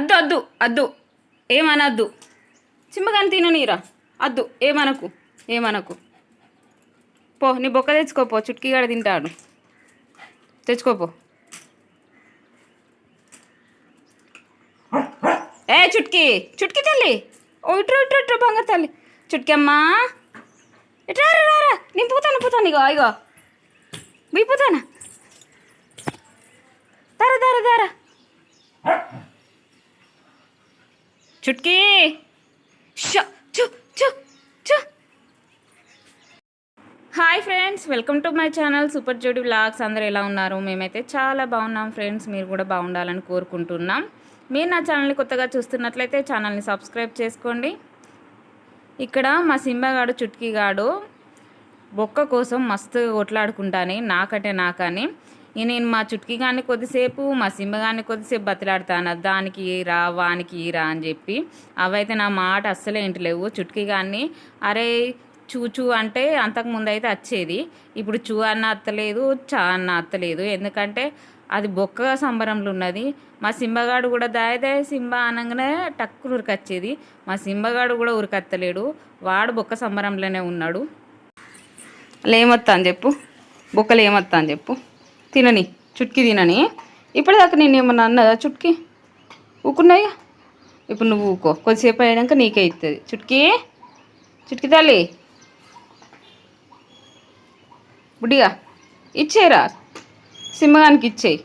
అద్దు అద్దు అద్దు. ఏమనద్దు? చిమ్మగాని తిను నీరా. అద్దు ఏమనకు? ఏమనకు? పో నీ బొక్క తెచ్చుకోపో చుట్కీగాడ తింటాడు తెచ్చుకోపో. ఏ చుట్కీ! చుట్కీ తల్లి! ఓ ఇట్రు ఇట్రు ఇట్రు బంగారు తల్లి. చుట్కీ అమ్మా! ఇట్రా రారా రా, రా. నింపుతాను నింపుతాను ఇగో ఇగో. విప్పుతానా దారా దారా దారా. చుట్కీ. చు చు hi friends welcome to my channel super Jodi vlogs. అందరు ఎలా ఉన్నారు? మేమైతే చాలా బాగున్నాం ఫ్రెండ్స్. మీరు కూడా బాగుండాలని కోరుకుంటున్నాం. మీరు నా ఛానల్ని కొత్తగా చూస్తున్నట్లయితే ఛానల్ని సబ్స్క్రైబ్ చేసుకోండి. ఇక్కడ మా సింబగాడు చుట్కీగాడు బొక్క కోసం మస్తు కొట్లాడుకుంటాని నాకంటే నాకని. ఇక నేను మా చుట్కీ కానీ కొద్దిసేపు మా సింబ కానీ కొద్దిసేపు బతిలాడతాను. దానికి రా వానికి రా అని చెప్పి అవైతే నా మాట అస్సలే ఇంటలేవు చుట్కీ కానీ అరే చూచూ అంటే అంతకుముందు అయితే వచ్చేది ఇప్పుడు చూ అన్న అత్తలేదు చా అన్న అత్తలేదు. ఎందుకంటే అది బొక్క సంబరంలో ఉన్నది. మా సింబగాడు కూడా దాయ దాయ సింబ అనగానే టక్కులు ఉరికొచ్చేది. మా సింబగాడు కూడా ఉరికత్తలేడు. వాడు బొక్క సంబరంలోనే ఉన్నాడు. లేమొత్తా అని చెప్పు. బొక్కలు ఏమొత్తా అని చెప్పు. తినని చుట్కీ తినని. ఇప్పటిదాకా నేను ఏమన్నా అన్నదా చుట్కీ? ఊకున్నాయా? ఇప్పుడు నువ్వు ఊకో. కొద్దిసేపు అయినాక నీకే ఇస్తుంది చుట్కీ? చుట్కీ తల్లి. బుడ్డిగా. ఇచ్చేరా. సింహగానికి ఇచ్చేయి.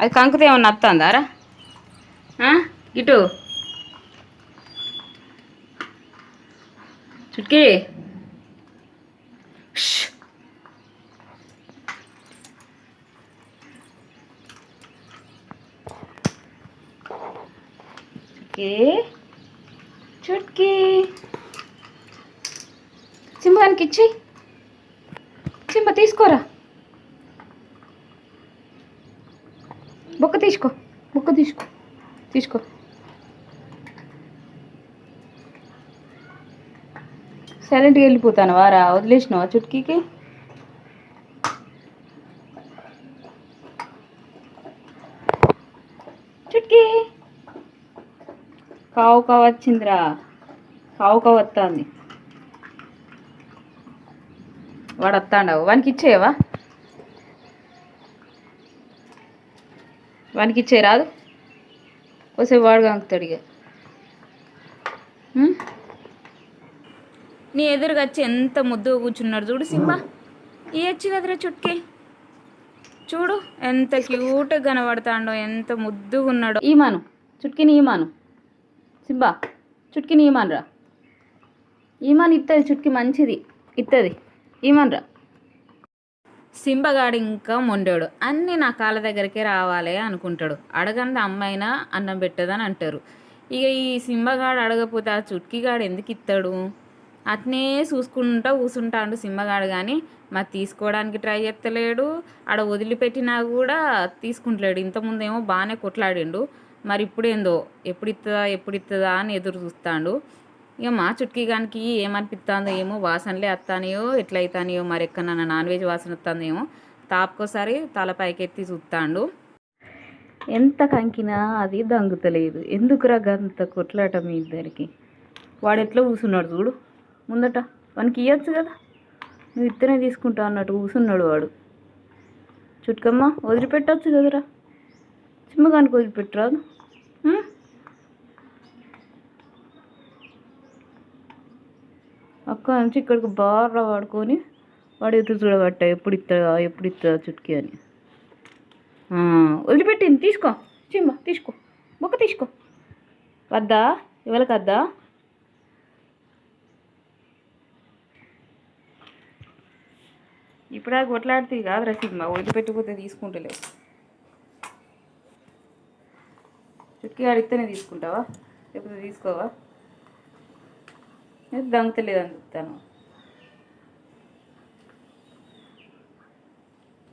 అది కంకుతే ఏమన్నా అత్తందారా ఇటు. చుట్కీ. చుట్కీ చుట్కీ. సింహానికి ఇచ్చి. సింహ తీసుకోరా. బొక్క తీసుకో బొక్క తీసుకో తీసుకో. సైలెంట్గా వెళ్ళిపోతాను వారా వదిలేసినావా చుట్కీకి చుట్కీ కావు కావు వచ్చిందిరా. కావు వస్తుంది వాడు వస్తాండవు వానికి ఇచ్చేయవా వానికి ఇచ్చే రాదు. కొసేపు వాడు కంకుతాడు ఇక? నీ ఎదురుగా వచ్చి ఎంత ముద్దుగా కూర్చున్నాడు చూడు సింబా ఇయ్యచ్చు కదరా చుట్కే? చూడు ఎంత క్యూట్గా కనబడతాడో ఎంత ముద్దుగా ఉన్నాడో ఈమాను. చుట్కిని ఈమాను. సింబా చుట్కీని ఈమాన్రా ఈమాన్ ఇస్తుంది చుట్కీ మంచిది ఇస్తుంది ఈమాన్రా సింబగాడు ఇంకా మొండాడు. అన్నీ నా కాళ్ళ దగ్గరికే రావాలి అనుకుంటాడు. అడగంది అమ్మాయినా అన్నం పెట్టదని అంటారు. ఇక ఈ సింబగాడు అడగపోతే ఆ చుట్కీగాడు ఎందుకు ఇస్తాడు అట్నే చూసుకుంటా కూసుంటాడు సింబగాడు కానీ మరి తీసుకోవడానికి ట్రై చేస్తలేడు. ఆడ వదిలిపెట్టినా కూడా తీసుకుంటలేడు. ఇంతకుముందేమో బాగానే కొట్లాడిండు. మరి ఇప్పుడేందో ఎప్పుడు ఇస్తుందా ఎప్పుడు ఇస్తుందా అని ఎదురు చూస్తాడు. ఇక మా చుట్కీగానికి ఏమనిపిస్తుందో ఏమో వాసనలే వస్తానయో ఎట్లయితానయో మరి ఎక్కడన్నా నాన్ వెజ్ వాసన వస్తుందేమో తాపుకోసారి తల పైకెత్తి చూస్తాడు. ఎంత కంకినా అది దంగుతలేదు. ఎందుకురా గంత కొట్లాట మీ ఇద్దరికి? వాడు ఎట్లా కూసున్నాడు చూడు. ముందట వానికి ఇవ్వచ్చు కదా? నువ్వు ఇత్తనే తీసుకుంటా అన్నట్టు కూసున్నాడు వాడు. చుట్కమ్మ వదిలిపెట్టచ్చు కదరా? చిమ్మగానికి వదిలిపెట్టరాదు. ఉం? అక్క నుంచి ఇక్కడికి బాగా వాడుకొని వాడు ఎదురు చూడబట్ట ఎప్పుడు ఇస్తుందా ఎప్పుడు ఇస్తుందా చుట్కీ అని. ఆ, వదిలిపెట్టింది తీసుకో. చిమ్మ తీసుకో. బొక్క తీసుకో. వద్దా? ఎవరికి వద్దా ఇప్పుడు అది కొట్లాడితే కాదురా సినిమా వదిలిపెట్టిపోతే తీసుకుంటలేవు. చుట్కీ అడిగితేనే తీసుకుంటావా? లేకపోతే తీసుకోవా? దంగతలేదు అందుతాను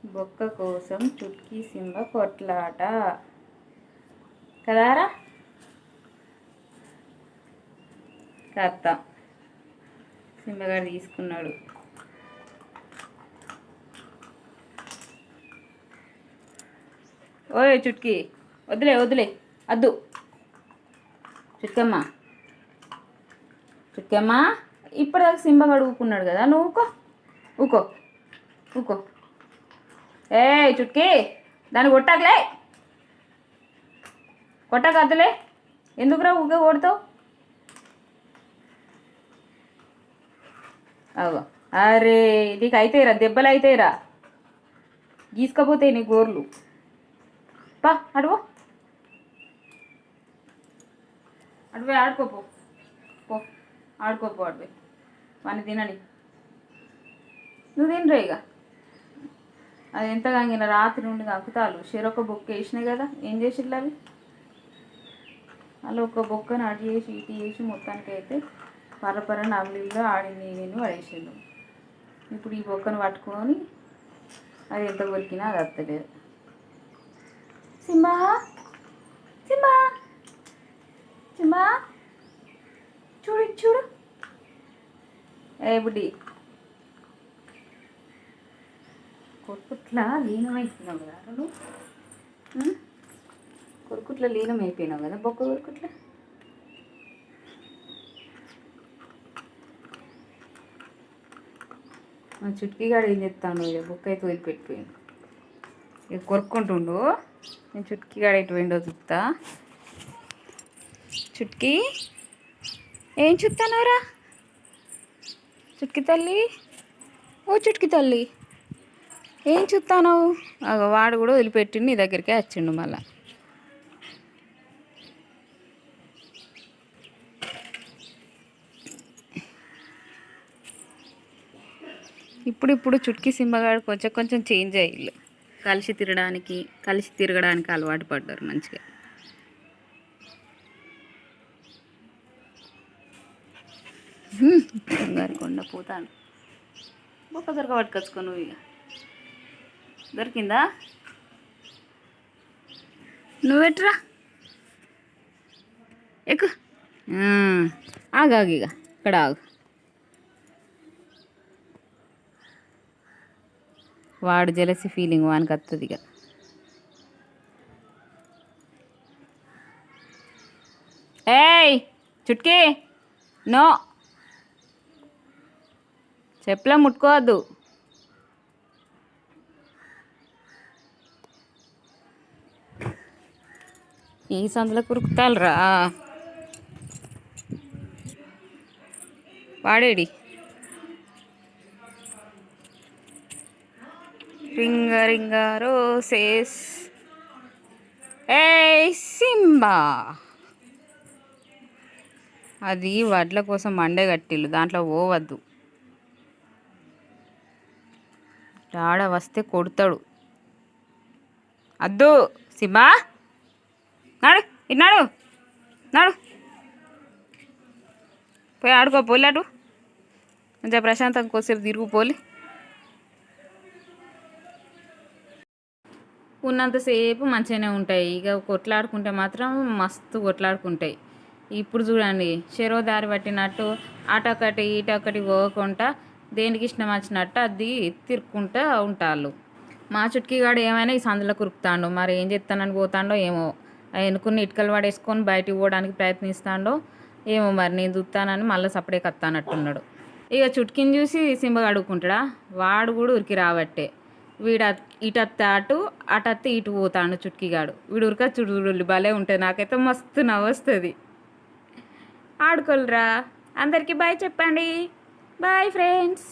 బొక్క కోసం చుట్కీ సింబ కొట్లాట. కదారా? కత్త. సింబగాడు తీసుకున్నాడు. ఓయ్ చుట్కీ వదిలే వదిలే. అద్దు చుక్కమ్మ చుక్కమ్మ ఇప్పటిదాకా సింబ ఊకున్నాడు కదా నువ్వు ఊకో ఊకో ఊకో ఏ చుట్కీ దాన్ని కొట్టాకలే కొట్టకద్దులే ఎందుకురా ఊకే కొడతావు అగో అరే నీకు అయితేరా దెబ్బలు అయితేరా గీసుకపోతే నీ గోర్లు పా అడుగు అడుగు ఆడుకోపో పో. ఆడుకోపో అడుగు వాడిని తినని. నువ్వు తినరే ఇక? అది ఎంత కాగిన రాత్రి నుండి కంకుతాలు చెరొక బొక్క వేసినాయి కదా ఏం చేసిర్రు అవి? అలా ఒక బొక్కను అటు చేసి ఇటు చేసి మొత్తానికి అయితే పరపర నవ్వులుగా ఆడింది నేను పడేసిండు. ఇప్పుడు ఈ బొక్కను పట్టుకొని అది ఎంత కొరికినా అది వస్తలేదు సింహా సింబా సింబా చూడు ఇటు చూడు ఏ కొరుకుట్లా కొడుకుట్లా లీనమైపోయినావు కదా అసలు ఉం? లీనం అయిపోయినావు కదా బొక్క కొరుకుట్ల? మా చుట్కీగాడు ఏం చెప్తాను ఇక బొక్క అయితే వదిలిపెట్టిపోయాను ఇక కొరుక్కుంటుండు. నేను చుట్కీగాడు ఎటు పోయిండో చూస్తా చుట్కీ ఏం చూస్తానోరా చుట్కి తల్లి? ఓ చుట్కి తల్లి. ఏం చూస్తాను వాడు కూడా వదిలిపెట్టి నీ దగ్గరికే వచ్చిండు మళ్ళా. ఇప్పుడు ఇప్పుడు చుట్కీ సింబగాడు కొంచెం కొంచెం చేంజ్ అయ్యిళ్ళు కలిసి తిరగడానికి కలిసి తిరగడానికి అలవాటు పడ్డారు మంచిగా. కంగారు కొండ పోతాను. బొక్క దొరక పట్టుకొచ్చుకో నువ్వు ఇక. దొరికిందా? నువ్వెట్రా ఎక్కు. ఆగాగు ఇక. ఇక్కడ ఆగు. వాడు జలసి ఫీలింగ్ వానికి వస్తుంది ఇక. ఏయ్ చుట్కీ. నో. చెప్పులో ముట్టుకోవద్దు. ఈ సందులో కురుకుతాలరా? వాడేడి. రింగ రింగ రోసేస్. ఏ సింబా. అది వడ్ల కోసం మండే కట్టిల్లు దాంట్లో పోవద్దు. ఆడ వస్తే కొడతాడు. అద్దు సింబా నాడు ఇన్నాడు నాడు. పోయి ఆడుకో పోలాడు కొంచెం ప్రశాంతం కోసేపు తిరుగుపోలి ఉన్నంతసేపు మంచిగానే ఉంటాయి. ఇక కొట్లాడుకుంటే మాత్రం మస్తు కొట్లాడుకుంటాయి. ఇప్పుడు చూడండి చెరో దారి పట్టినట్టు అటొకటి ఇటొకటి పోకుండా దేనికి ఇష్టం వచ్చినట్టు అది తిరుక్కుంటూ ఉంటాళ్ళు. మా చుట్కీగాడు ఏమైనా ఈ సందులో కురుకుతాడు మరి ఏం చెప్తానని పోతాడో ఏమో. ఎన్నుకున్న ఇటుకలు పడేసుకొని బయటికి పోవడానికి ప్రయత్నిస్తాడో ఏమో మరి నేను చూస్తానని మళ్ళీ సపడే కత్తానట్టున్నాడు. ఇక చుట్కిని చూసి సింబగా అడుగుకుంటాడా వాడు కూడా ఉరికి రాబట్టే. వీడు ఇటత్తే అటు అటు ఇటు పోతాడు చుట్కీగాడు వీడు ఉరిక చుడులు భలే ఉంటుంది నాకైతే మస్తు నవ్వొస్తుంది. ఆడుకోలేరా? అందరికీ బాయ్ చెప్పండి. Bye friends